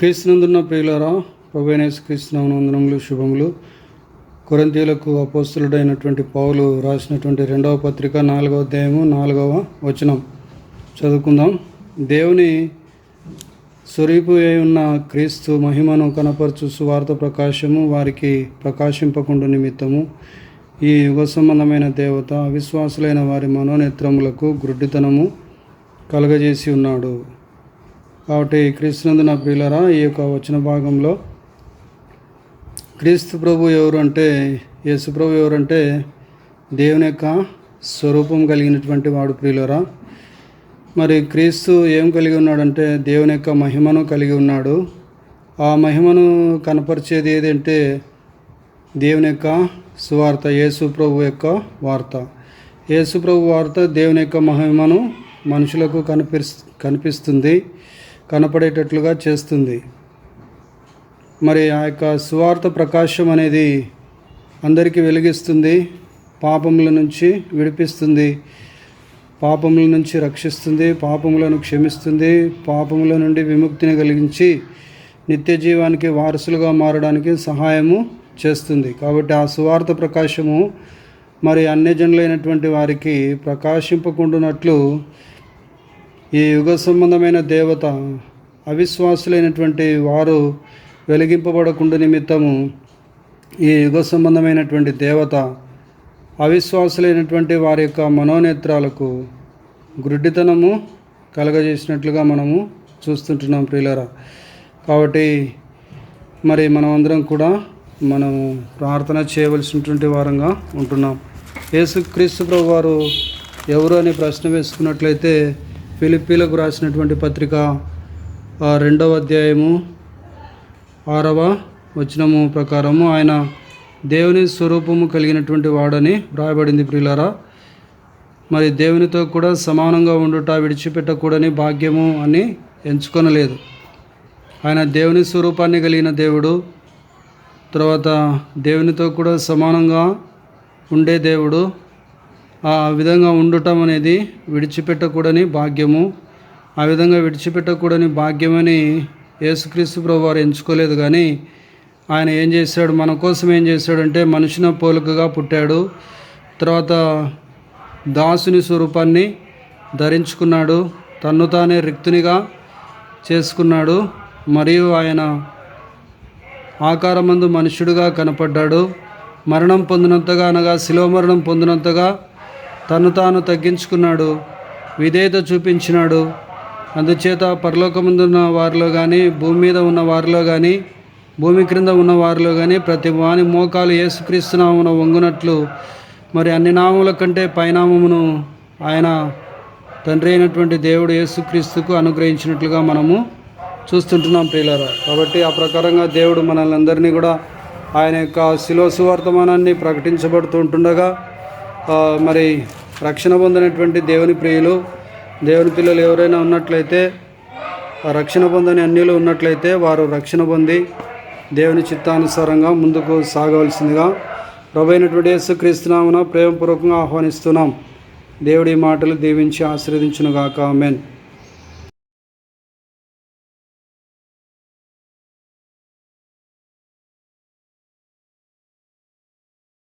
క్రీస్తునందున్న ప్రియులారా ప్రభైనేస్ క్రీస్తునందనములు శుభములు. కొరంతీలకు అపోస్తులుడైనటువంటి పౌలు రాసినటువంటి రెండవ పత్రిక నాలుగవ అధ్యాయము నాలుగవ వచనం. చదువుకుందాం. దేవుని స్వరూపు ఉన్న క్రీస్తు మహిమను కనపరచు సువార్త ప్రకాశము వారికి ప్రకాశింపకుండా నిమిత్తము. ఈ యుగ సంబంధమైన దేవత అవిశ్వాసులైన వారి మనోనేత్రములకు గుడ్డితనము కలగజేసి ఉన్నాడు. కాబట్టి క్రీస్తునందు నా ప్రియులరా ఈ యొక్క వచ్చిన భాగంలో క్రీస్తు ప్రభు ఎవరు అంటే యేసు ప్రభు ఎవరంటే దేవుని యొక్క స్వరూపం కలిగినటువంటి వాడు ప్రియులరా. మరి క్రీస్తు ఏం కలిగి ఉన్నాడంటే దేవుని యొక్క మహిమను కలిగి ఉన్నాడు. ఆ మహిమను కనపరిచేది ఏదంటే దేవుని యొక్క సువార్త యేసు ప్రభు యొక్క వార్త. యేసు ప్రభు వార్త దేవుని యొక్క మహిమను మనుషులకు కనిపిస్ కనిపిస్తుంది. కనపడేటట్లుగా చేస్తుంది. మరి ఆ యొక్క సువార్త ప్రకాశం అనేది అందరికీ వెలిగిస్తుంది పాపముల నుంచి విడిపిస్తుంది పాపముల నుంచి రక్షిస్తుంది పాపములను క్షమిస్తుంది పాపముల నుండి విముక్తిని కలిగించి నిత్య జీవానికి వారసులుగా మారడానికి సహాయము చేస్తుంది. కాబట్టి ఆ సువార్త ప్రకాశము మరి అన్యజనులైనటువంటి వారికి ప్రకాశింపకుండానట్లు ఈ యుగ సంబంధమైన దేవత అవిశ్వాసులైనటువంటి వారు వెలిగింపబడకుండా నిమిత్తము ఈ యుగ సంబంధమైనటువంటి దేవత అవిశ్వాసులైనటువంటి వారి యొక్క మనోనేత్రాలకు గుడ్డితనము కలగజేసినట్లుగా మనము చూస్తుంటున్నాం ప్రియులరా. కాబట్టి మరి మనమందరం కూడా మనము ప్రార్థన చేయవలసినటువంటి వారంగా ఉంటున్నాం. యేసుక్రీస్తు ప్రభు వారు ఎవరు అని ప్రశ్న వేసుకున్నట్లయితే ఫిలిప్పీలకు రాసినటువంటి పత్రిక రెండవ అధ్యాయము ఆరవ వచనము ప్రకారము ఆయన దేవుని స్వరూపము కలిగినటువంటి వాడని వ్రాయబడింది ప్రియులారా. మరి దేవునితో కూడా సమానంగా ఉండుట విడిచిపెట్టకూడని భాగ్యము అని ఎంచుకొనలేదు. ఆయన దేవుని స్వరూపాన్ని కలిగిన దేవుడు తర్వాత దేవునితో కూడా సమానంగా ఉండే దేవుడు ఆ విధంగా ఉండటం అనేది విడిచిపెట్టకూడని భాగ్యము. ఆ విధంగా విడిచిపెట్టకూడని భాగ్యమని యేసుక్రీస్తు ప్రభు వారు ఎంచుకోలేదు కానీ ఆయన ఏం చేశాడు? మన కోసం ఏం చేశాడంటే మనుషున పోలికగా పుట్టాడు. తర్వాత దాసుని స్వరూపాన్ని ధరించుకున్నాడు. తన్ను తానే రిక్తునిగా చేసుకున్నాడు. మరియు ఆయన ఆకారమందు మనుష్యుడుగా కనపడ్డాడు. మరణం పొందినంతగా అనగా శిలో మరణం పొందినంతగా తను తాను తగ్గించుకున్నాడు విధేయత చూపించినాడు. అందుచేత పరలోకముందున్న వారిలో కానీ భూమి మీద ఉన్న వారిలో కానీ భూమి క్రింద ఉన్న వారిలో కానీ ప్రతి వాని మోకాలు ఏసుక్రీస్తునామున వంగునట్లు మరి అన్ని నామముల కంటే పైనామమును ఆయన తండ్రి అయినటువంటి దేవుడు యేసుక్రీస్తుకు అనుగ్రహించినట్లుగా మనము చూస్తుంటున్నాం ప్రియులారా. కాబట్టి ఆ ప్రకారంగా దేవుడు మనల్ని అందరినీ కూడా ఆయన యొక్క శిలో సువర్తమానాన్ని ప్రకటించబడుతూ ఉంటుండగా మరి రక్షణ పొందినటువంటి దేవుని ప్రియులు దేవుని పిల్లలు ఎవరైనా ఉన్నట్లయితే రక్షణ పొందని అన్యులు ఉన్నట్లయితే వారు రక్షణ పొంది దేవుని చిత్తానుసారంగా ముందుకు సాగవలసిందిగా ప్రభైనటువంటి యేసుక్రీస్తునామున ప్రేమపూర్వకంగా ఆహ్వానిస్తున్నాం. దేవుడి మాటలు దీవించి ఆశీర్వదించునుగాక. ఆమెన్.